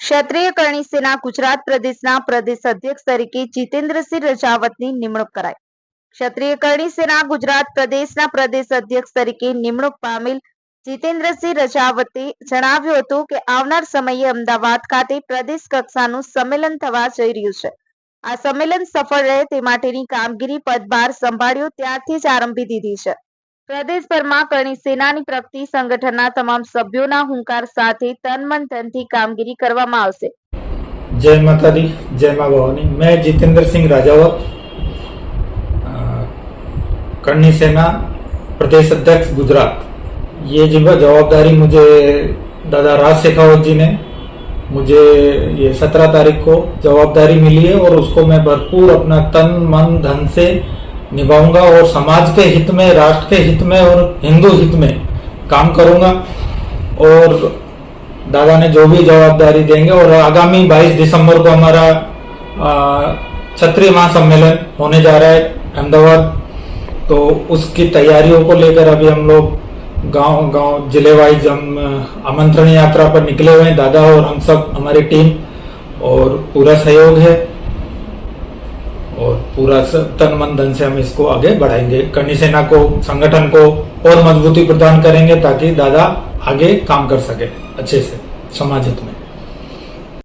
ક્ષત્રિય કરણી ગુજરાત પ્રદેશના પ્રદેશ અધ્યક્ષ તરીકે જીતેન્દ્રસિંહ રજાવતની નિમણૂક કરાઈ. ક્ષત્રિય કરણી ગુજરાત પ્રદેશના પ્રદેશ અધ્યક્ષ તરીકે નિમણૂક પામેલ જીતેન્દ્રસિંહ રજાવતે જણાવ્યું હતું કે આવનાર સમયે અમદાવાદ ખાતે પ્રદેશ કક્ષાનું સંમેલન થવા જઈ રહ્યું છે. આ સંમેલન સફળ રહે તે માટેની કામગીરી પદભાર સંભાળ્યો ત્યારથી જ આરંભી દીધી છે. પ્રદેશભરમાં કરણી સેનાની પ્રગતિ સંગઠનના તમામ સભ્યોના હુંકાર સાથે તન મન ધનથી કામગીરી કરવામાં આવશે जय माता दी जय माँ भवानी मैं जितेंद्र सिंह राजावत अ, करनी सेना प्रदेश अध्यक्ष गुजरात ये जिम्मा जवाबदारी मुझे दादा राज शेखावत जी ने मुझे ये सत्रह तारीख को जवाबदारी मिली है और उसको मैं भरपूर अपना तन मन धन से निभाऊँगा और समाज के हित में, राष्ट्र के हित में और हिंदू हित में काम करूँगा। और दादा ने जो भी जवाबदारी देंगे और आगामी 22 दिसंबर को हमारा क्षत्रिय महासम्मेलन होने जा रहा है अहमदाबाद। तो उसकी तैयारियों को लेकर अभी हम लोग गाँव गाँव ज़िले वाइज हम आमंत्रण यात्रा पर निकले हुए हैं। दादा और हम सब, हमारी टीम और पूरा सहयोग है। और पूरा तन मन धन से हम इसको आगे बढ़ाएँगे। करनी सेना को, संगठन को और मजबूती प्रदान करेंगे ताकि दादा आगे काम कर सके अच्छे से समाज हित में।